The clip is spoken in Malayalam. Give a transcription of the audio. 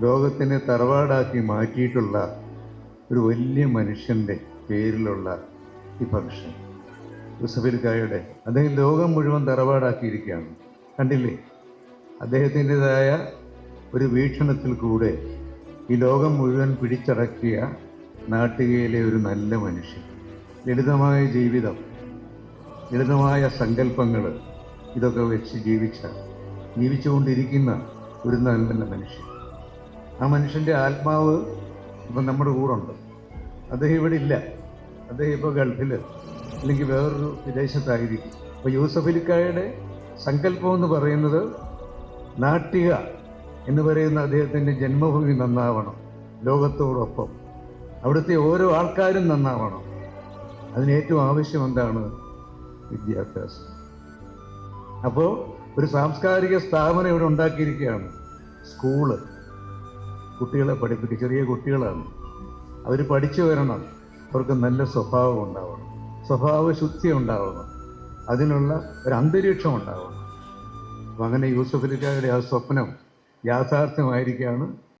ലോകത്തിനെ തറവാടാക്കി മാറ്റിയിട്ടുള്ള ഒരു വലിയ മനുഷ്യന്റെ പേരിലുള്ള ഈ ഫംഗ്ഷൻ യൂസഫലിക്കായുടെ അദ്ദേഹം ലോകം മുഴുവൻ തറവാടാക്കിയിരിക്കുകയാണ്. കണ്ടില്ലേ? അദ്ദേഹത്തിന്റെതായ ഒരു വീക്ഷണത്തിൽ കൂടെ ഈ ലോകം മുഴുവൻ പിടിച്ചടക്കിയ നാട്ടികയിലെ ഒരു നല്ല മനുഷ്യൻ. ലളിതമായ ജീവിതം ലളിതമായ സങ്കല്പങ്ങൾ ഇതൊക്കെ വെച്ച് ജീവിച്ച ജീവിച്ചുകൊണ്ടിരിക്കുന്ന ഒരു നല്ല മനുഷ്യൻ. ആ മനുഷ്യന്റെ ആത്മാവ് ഇപ്പം നമ്മുടെ കൂറുണ്ട് അദ്ദേഹം ഇവിടെ ഇല്ല. അദ്ദേഹം ഇപ്പോൾ ഗൾഫിൽ അല്ലെങ്കിൽ വേറൊരു വിദേശത്തായിരിക്കും. അപ്പോൾ യൂസഫ് അലിക്കായുടെ സങ്കല്പം എന്ന് പറയുന്നത് നാട്ടിക എന്ന് പറയുന്ന അദ്ദേഹത്തിന്റെ ജന്മഭൂമി നന്നാവണം ലോകത്തോടൊപ്പം. അവിടുത്തെ ഓരോ ആൾക്കാരും നന്നാവണം. അതിന് ഏറ്റവും ആവശ്യം എന്താണ്? വിദ്യാഭ്യാസം. അപ്പോൾ ഒരു സാംസ്കാരിക സ്ഥാപനം ഇവിടെ ഉണ്ടാക്കിയിരിക്കുകയാണ്. സ്കൂൾ. കുട്ടികളെ പഠിപ്പിക്കുക ചെറിയ കുട്ടികളാണ്. അവർ പഠിച്ചു വരണം. അവർക്ക് നല്ല സ്വഭാവം ഉണ്ടാവണം. സ്വഭാവ ശുദ്ധി ഉണ്ടാവണം. അതിനുള്ള ഒരു അന്തരീക്ഷം ഉണ്ടാവണം. അപ്പം അങ്ങനെ യൂസഫലിക്കാരുടെ ആ സ്വപ്നം യാഥാർത്ഥ്യമായിരിക്കുകയാണ്